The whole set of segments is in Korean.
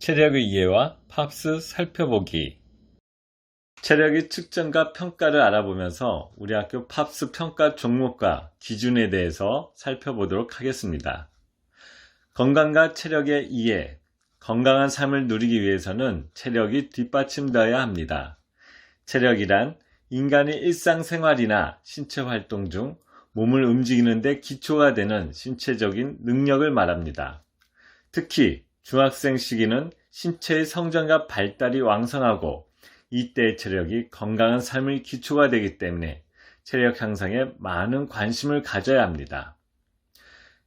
체력의 이해와 팝스 살펴보기 체력의 측정과 평가를 알아보면서 우리 학교 팝스 평가 종목과 기준에 대해서 살펴보도록 하겠습니다. 건강과 체력의 이해, 건강한 삶을 누리기 위해서는 체력이 뒷받침되어야 합니다. 체력이란 인간의 일상생활이나 신체 활동 중 몸을 움직이는데 기초가 되는 신체적인 능력을 말합니다. 특히 중학생 시기는 신체의 성장과 발달이 왕성하고 이때의 체력이 건강한 삶의 기초가 되기 때문에 체력 향상에 많은 관심을 가져야 합니다.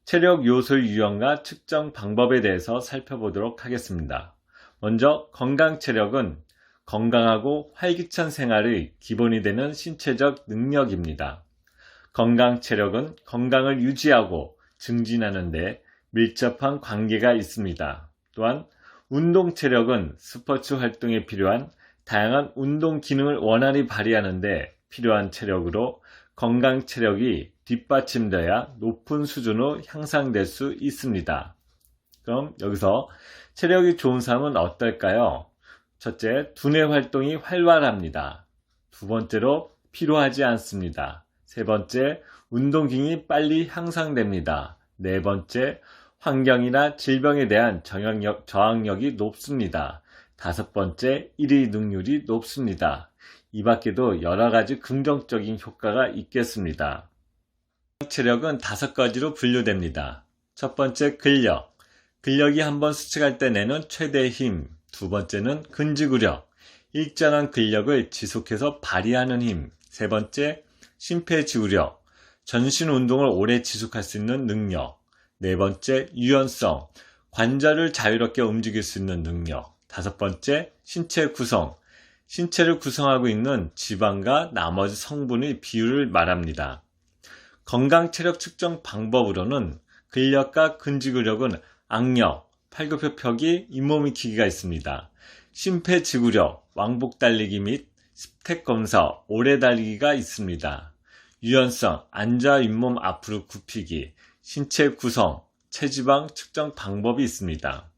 체력 요소의 유형과 측정 방법에 대해서 살펴보도록 하겠습니다. 먼저 건강 체력은 건강하고 활기찬 생활의 기본이 되는 신체적 능력입니다. 건강 체력은 건강을 유지하고 증진하는 데 밀접한 관계가 있습니다. 또한 운동 체력은 스포츠 활동에 필요한 다양한 운동 기능을 원활히 발휘하는데 필요한 체력으로 건강 체력이 뒷받침되어야 높은 수준으로 향상될 수 있습니다. 그럼 여기서 체력이 좋은 사람은 어떨까요? 첫째, 두뇌 활동이 활발합니다. 두 번째로 피로하지 않습니다. 세 번째, 운동기능이 빨리 향상됩니다. 네 번째, 환경이나 질병에 대한 저항력, 저항력이 높습니다. 다섯 번째, 1위 능률이 높습니다. 이 밖에도 여러 가지 긍정적인 효과가 있겠습니다. 체력은 다섯 가지로 분류됩니다. 첫 번째, 근력. 근력이 한번 수축할 때 내는 최대 힘. 두 번째는 근지구력. 일정한 근력을 지속해서 발휘하는 힘. 세 번째, 심폐지구력. 전신 운동을 오래 지속할 수 있는 능력. 네 번째, 유연성. 관절을 자유롭게 움직일 수 있는 능력. 다섯 번째, 신체 구성. 신체를 구성하고 있는 지방과 나머지 성분의 비율을 말합니다. 건강 체력 측정 방법으로는 근력과 근지구력은 악력, 팔굽혀펴기, 잇몸 익히기가 있습니다. 심폐지구력, 왕복 달리기 및 스택 검사, 오래 달리기가 있습니다. 유연성, 앉아 잇몸 앞으로 굽히기, 신체 구성, 체지방 측정 방법이 있습니다.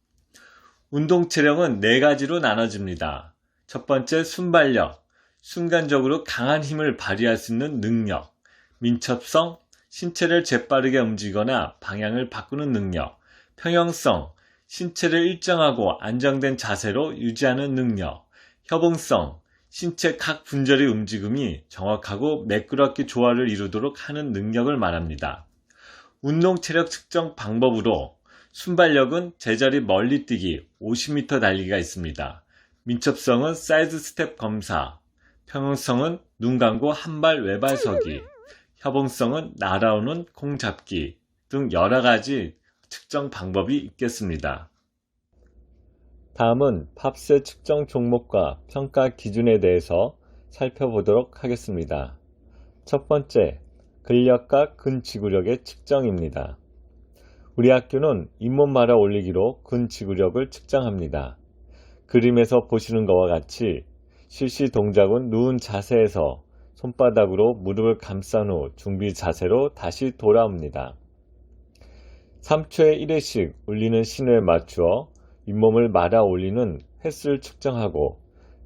운동 체력은 네 가지로 나눠집니다. 첫 번째 순발력, 순간적으로 강한 힘을 발휘할 수 있는 능력, 민첩성, 신체를 재빠르게 움직이거나 방향을 바꾸는 능력, 평형성, 신체를 일정하고 안정된 자세로 유지하는 능력, 협응성, 신체 각 분절의 움직임이 정확하고 매끄럽게 조화를 이루도록 하는 능력을 말합니다. 운동 체력 측정 방법으로 순발력은 제자리 멀리 뛰기 50m 달리기가 있습니다. 민첩성은 사이드 스텝 검사, 평형성은 눈 감고 한 발 외발 서기, 협응성은 날아오는 공 잡기 등 여러 가지 측정 방법이 있겠습니다. 다음은 팝스 측정 종목과 평가 기준에 대해서 살펴보도록 하겠습니다. 첫 번째, 근력과 근지구력의 측정입니다. 우리 학교는 잇몸 말아 올리기로 근지구력을 측정합니다. 그림에서 보시는 것과 같이 실시 동작은 누운 자세에서 손바닥으로 무릎을 감싼 후 준비 자세로 다시 돌아옵니다. 3초에 1회씩 울리는 신호에 맞추어 잇몸을 말아 올리는 횟수를 측정하고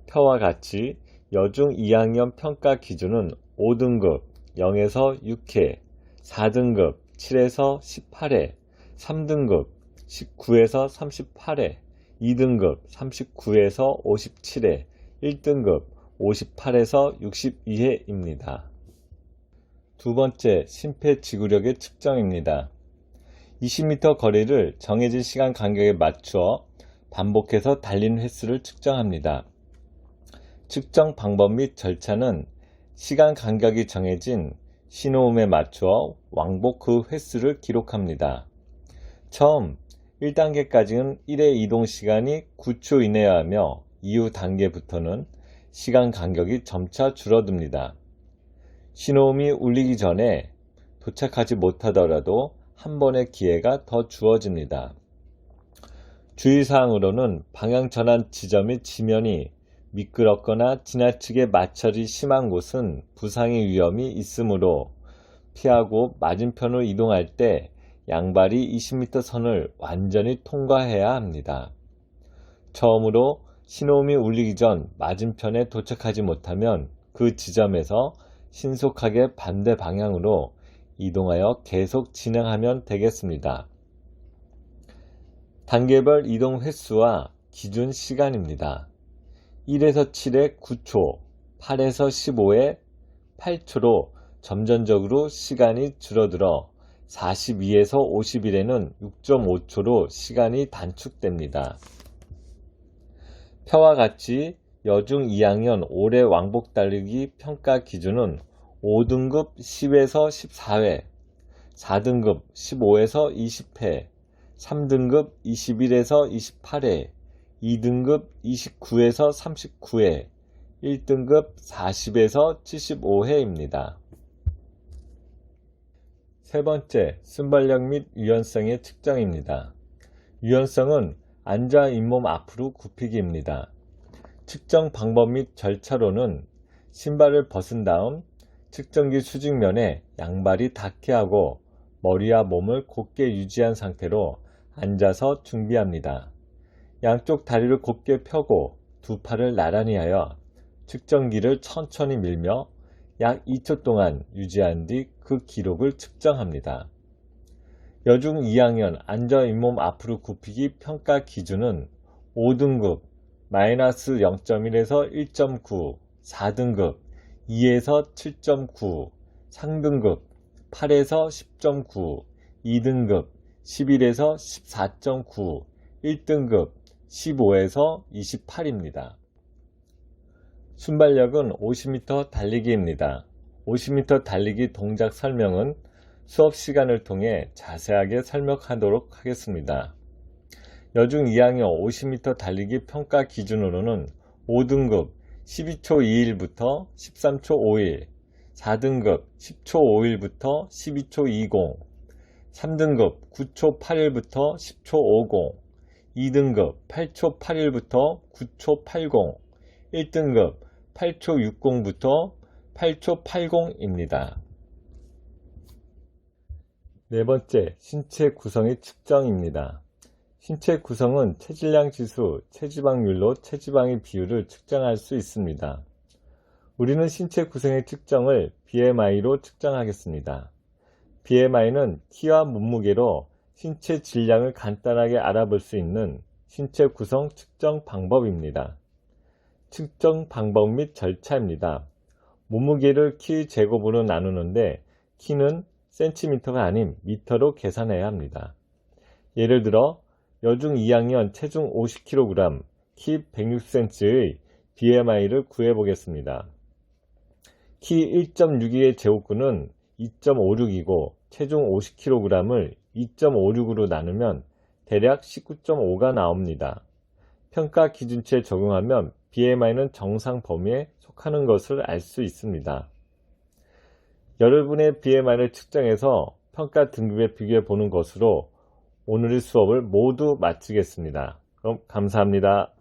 표와 같이 여중 2학년 평가 기준은 5등급 0에서 6회, 4등급 7에서 18회, 3등급 19에서 38회, 2등급 39에서 57회, 1등급 58에서 62회입니다. 두 번째, 심폐지구력의 측정입니다. 20m 거리를 정해진 시간 간격에 맞추어 반복해서 달린 횟수를 측정합니다. 측정 방법 및 절차는 시간 간격이 정해진 신호음에 맞추어 왕복 그 횟수를 기록합니다. 처음 1단계까지는 1의 이동 시간이 9초 이내야 하며 이후 단계부터는 시간 간격이 점차 줄어듭니다. 신호음이 울리기 전에 도착하지 못하더라도 한 번의 기회가 더 주어집니다. 주의사항으로는 방향 전환 지점의 지면이 미끄럽거나 지나치게 마찰이 심한 곳은 부상의 위험이 있으므로 피하고 맞은편으로 이동할 때 양발이 20m 선을 완전히 통과해야 합니다. 처음으로 신호음이 울리기 전 맞은편에 도착하지 못하면 그 지점에서 신속하게 반대 방향으로 이동하여 계속 진행하면 되겠습니다. 단계별 이동 횟수와 기준 시간입니다. 1에서 7에 9초, 8에서 15에 8초로 점전적으로 시간이 줄어들어 42에서 51에는 6.5초로 시간이 단축됩니다. 표와 같이 여중 2학년 올해 왕복 달리기 평가 기준은 5등급 10에서 14회, 4등급 15에서 20회, 3등급 21에서 28회, 2등급 29에서 39회, 1등급 40에서 75회입니다. 세 번째, 순발력 및 유연성의 측정입니다. 유연성은 앉아 잇몸 앞으로 굽히기입니다. 측정 방법 및 절차로는 신발을 벗은 다음 측정기 수직면에 양발이 닿게 하고 머리와 몸을 곧게 유지한 상태로 앉아서 준비합니다. 양쪽 다리를 곧게 펴고 두 팔을 나란히 하여 측정기를 천천히 밀며 약 2초 동안 유지한 뒤 그 기록을 측정합니다. 여중 2학년 앉아 잇몸 앞으로 굽히기 평가 기준은 5등급 마이너스 0.1에서 1.9, 4등급 2에서 7.9, 상등급 8에서 10.9, 2등급 11에서 14.9, 1등급 15에서 28입니다. 순발력은 50m 달리기입니다. 50m 달리기 동작 설명은 수업 시간을 통해 자세하게 설명하도록 하겠습니다. 여중 2학년 50m 달리기 평가 기준으로는 5등급 12초 2일부터 13초 5일, 4등급 10초 5일부터 12초 20, 3등급 9초 8일부터 10초 50, 2등급 8초 8일부터 9초 80, 1등급 8초 60부터 8초 80입니다. 네 번째, 신체 구성의 측정입니다. 신체 구성은 체질량 지수, 체지방률로 체지방의 비율을 측정할 수 있습니다. 우리는 신체 구성의 측정을 BMI로 측정하겠습니다. BMI는 키와 몸무게로 신체 질량을 간단하게 알아볼 수 있는 신체 구성 측정 방법입니다. 측정 방법 및 절차입니다. 몸무게를 키 제곱으로 나누는데 키는 센티미터가 아닌 미터로 계산해야 합니다. 예를 들어 여중 2학년 체중 50kg, 키 106cm의 BMI를 구해보겠습니다. 키 1.62의 제곱근은 2.56이고 체중 50kg을 2.56으로 나누면 대략 19.5가 나옵니다. 평가 기준치에 적용하면 BMI는 정상 범위에 속하는 것을 알 수 있습니다. 여러분의 BMI를 측정해서 평가 등급에 비교해 보는 것으로 오늘의 수업을 모두 마치겠습니다. 그럼 감사합니다.